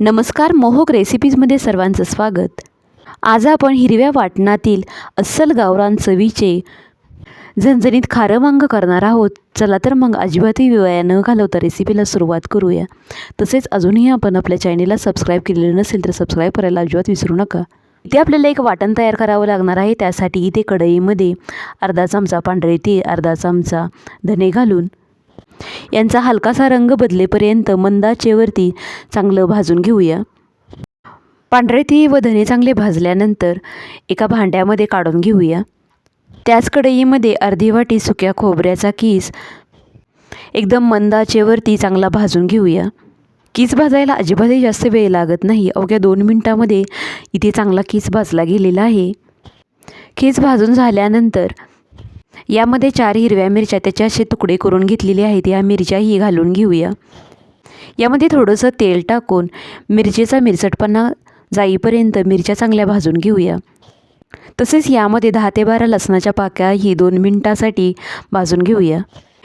नमस्कार मोहक रेसिपीजमध्ये सर्वांचं स्वागत. आज आपण हिरव्या वाटणातील अस्सल गावरान चवीचे झणझणीत खारं वांग करणार आहोत. चला तर मग अजिबातही विवाया न घालवता रेसिपीला सुरुवात करूया. तसेच अजूनही आपण आपल्या चॅनेलला सबस्क्राईब केलेलं नसेल तर सबस्क्राईब करायला अजिबात विसरू नका. इथे आपल्याला एक वाटण तयार करावं लागणार आहे. त्यासाठी इथे कढईमध्ये अर्धा चमचा पांढरे तीळ अर्धा चमचा धने घालून यांचा हलकासा रंग बदलेपर्यंत मंदाचेवरती चांगलं भाजून घेऊया. पांढरे ती व धने चांगले भाजल्यानंतर एका भांड्यामध्ये काढून घेऊया. त्याच कढईमध्ये अर्धी वाटी सुक्या खोबऱ्याचा किस एकदम मंदाचेवरती चांगला भाजून घेऊया. किस भाजायला अजिबातही जास्त वेळ लागत नाही अवघ्या दोन मिनटामध्ये इथे चांगला किस भाजला गेलेला आहे. किस भाजून झाल्यानंतर यामध्ये चार हिरव्या मिरच्या त्याचे असे तुकडे करून घेतलेले आहेत. या मिरच्याही घालून घेऊया. यामध्ये थोडंसं तेल टाकून मिरचीचा मिरचटपणा जाईपर्यंत मिरच्या चांगल्या भाजून घेऊया. तसेच यामध्ये दहा ते बारा लसणाच्या पाक्याही दोन मिनटासाठी भाजून घेऊया.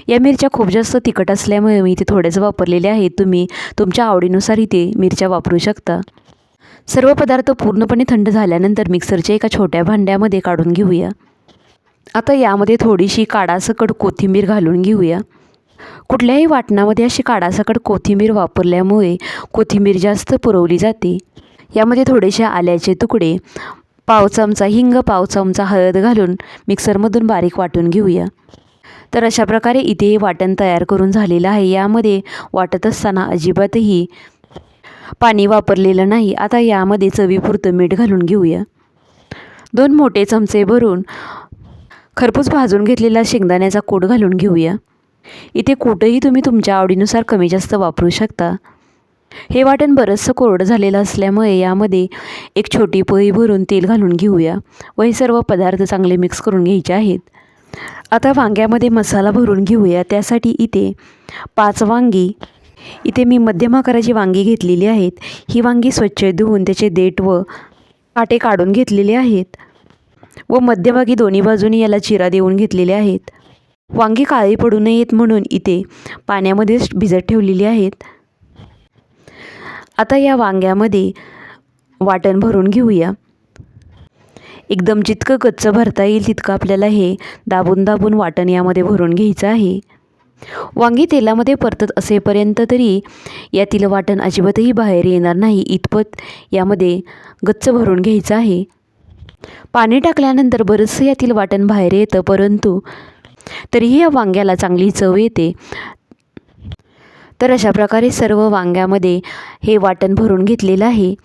या मिरच्या खूप जास्त तिखट असल्यामुळे मी ते थोडेच वापरलेले आहेत. तुम्ही तुमच्या आवडीनुसार इथे मिरच्या वापरू शकता. सर्व पदार्थ पूर्णपणे थंड झाल्यानंतर मिक्सरच्या एका छोट्या भांड्यामध्ये काढून घेऊया. आता यामध्ये थोडीशी काडासकट कोथिंबीर घालून घेऊया. कुठल्याही वाटणामध्ये अशी काडासकट कोथिंबीर वापरल्यामुळे कोथिंबीर जास्त पुरवली जाते. यामध्ये थोडेसे आल्याचे तुकडे पाव चमचा हिंग पाव चमचा हळद घालून मिक्सरमधून बारीक वाटून घेऊया. तर अशा प्रकारे इथे हे वाटण तयार करून झालेलं आहे. यामध्ये वाटत असताना अजिबातही पाणी वापरलेलं नाही. आता यामध्ये चवीपुरतं मीठ घालून घेऊया. दोन मोठे चमचे भरून खरपूस भाजून घेतलेला शेंगदाण्याचा कोट घालून घेऊया. इथे कुठंही तुम्ही तुमच्या आवडीनुसार कमी जास्त वापरू शकता. हे वाटण बरंचसं कोरडं झालेलं असल्यामुळे यामध्ये एक छोटी पोळी भरून तेल घालून घेऊया व हे सर्व पदार्थ चांगले मिक्स करून घ्यायचे आहेत. आता वांग्यामध्ये मसाला भरून घेऊया. त्यासाठी इथे पाच वांगी. इथे मी मध्यम आकाराची वांगी घेतलेली आहेत. ही वांगी स्वच्छ धुवून त्याचे देठ व काटे काढून घेतलेले आहेत. व मध्यभागी दोन्ही बाजूनी याला चिरा देऊन घेतलेले आहेत. वांगी काळी पडू नयेत म्हणून इथे पाण्यामध्येच भिजत ठेवलेली आहेत. आता या वांग्यामध्ये वाटण भरून घेऊया. एकदम जितकं कच्चं भरता येईल तितकं आपल्याला हे दाबून दाबून वाटण यामध्ये भरून घ्यायचं आहे. वांगी तेलामध्ये परतत असेपर्यंत तरी यातील वाटण अजिबातही बाहेर येणार नाही. इतपत यामध्ये गच्च भरून घ्यायचं आहे. पाणी टाकल्यानंतर बरंचसं यातील वाटण बाहेर येतं परंतु तरीही या वांग्याला चांगली चव येते. तर अशा प्रकारे सर्व वांग्यामध्ये हे वाटण भरून घेतलेलं आहे.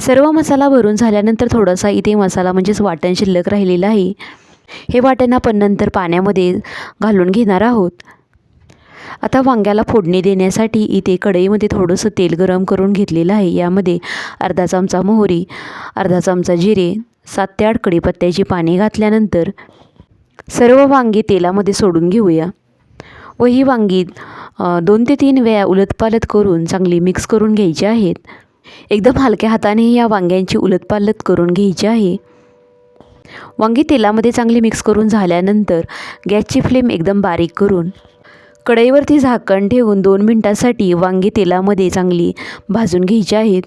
सर्व मसाला भरून झाल्यानंतर थोडासा इथे मसाला म्हणजेच वाटण शिल्लक राहिलेलं आहे. हे वाटण आपण नंतर पाण्यामध्ये घालून घेणार आहोत. आता वांग्याला फोडणी देण्यासाठी इथे कढईमध्ये थोडंसं तेल गरम करून घेतलेलं आहे. यामध्ये अर्धा चमचा मोहरी अर्धा चमचा जिरे सात ते आठ कढीपत्त्याची पाने घातल्यानंतर सर्व वांगी तेलामध्ये सोडून घेऊया. व ही वांगी दोन ते तीन वेळा उलटपालट करून चांगली मिक्स करून घ्यायची आहेत. एकदम हलक्या हाताने या वांग्यांची उलटपालट करून घ्यायची आहे. वांगी तेलामध्ये चांगली मिक्स करून झाल्यानंतर गॅसची फ्लेम एकदम बारीक करून कढईवरती झाकण ठेवून दोन मिनटासाठी वांगी तेलामध्ये चांगली भाजून घ्यायची आहेत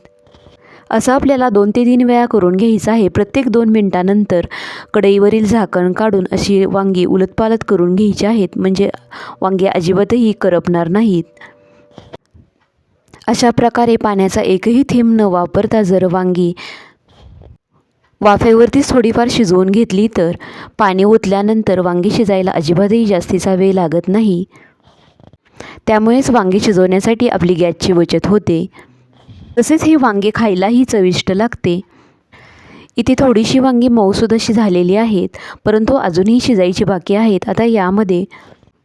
असं आपल्याला दोन ते तीन वेळा करून घ्यायचं आहे. प्रत्येक दोन मिनटानंतर कढईवरील झाकण काढून अशी वांगी उलटपालट करून घ्यायची आहेत. म्हणजे वांगी अजिबातही करपणार नाहीत. अशा प्रकारे पाण्याचा एकही थेंब न वापरता जर वांगी वाफेवरतीच थोडीफार शिजवून घेतली तर पाणी ओतल्यानंतर वांगी शिजायला अजिबातही जास्तीचा वेळ लागत नाही. त्यामुळेच वांगे शिजवण्यासाठी आपली गॅसची बचत होते. तसेच हे वांगे खायलाही चविष्ट लागते. इथे थोडीशी वांगी मऊसूद अशी झालेली आहेत परंतु अजूनही शिजायची बाकी आहेत. आता यामध्ये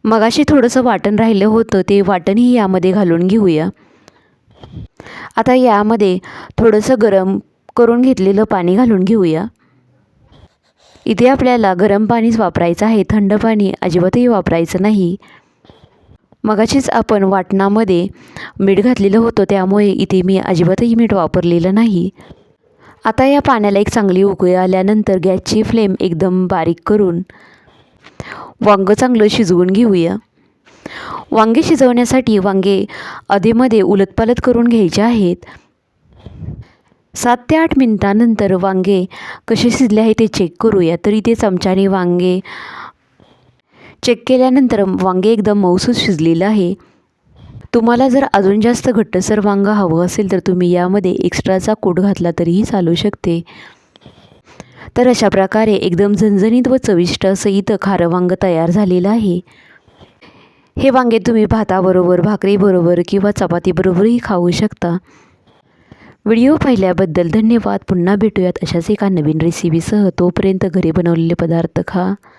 मगाशी थोडंसं वाटण राहिलं होतं ते वाटणही यामध्ये घालून घेऊया. आता यामध्ये थोडंसं गरम करून घेतलेलं पाणी घालून घेऊया. इथे आपल्याला गरम पाणीच वापरायचं आहे. थंड पाणी अजिबातही वापरायचं नाही. मगाशीच आपण वाटणामध्ये मीठ घातलेलं होतं त्यामुळे इथे मी अजिबातही मीठ वापरलेलं नाही. आता या पाण्याला एक चांगली उकळी आल्यानंतर गॅसची फ्लेम एकदम बारीक करून वांगं चांगलं शिजवून घेऊया. वांगे शिजवण्यासाठी वांगे अधेमध्ये उलटपालट करून घ्यायचे आहेत. सात ते आठ मिनटानंतर वांगे कसे शिजले आहे ते चेक करूया. तरी ते चमच्याने वांगे चेक केल्यानंतर वांगे एकदम मऊसूस शिजलेलं आहे. तुम्हाला जर अजून जास्त घट्टसर वांगं हवं असेल तर तुम्ही यामध्ये एक्स्ट्राचा कोट घातला तरीही चालू शकते. तर अशा प्रकारे एकदम झणझणीत व चविष्ट असं इथं खारं वांगं तयार झालेलं आहे. हे वांगे तुम्ही भाताबरोबर भाकरीबरोबर किंवा चपातीबरोबरही खाऊ शकता. व्हिडिओ पाहिल्याबद्दल धन्यवाद. पुन्हा भेटूयात अशाच एका नवीन रेसिपीसह तोपर्यंत घरी बनवलेले पदार्थ खा.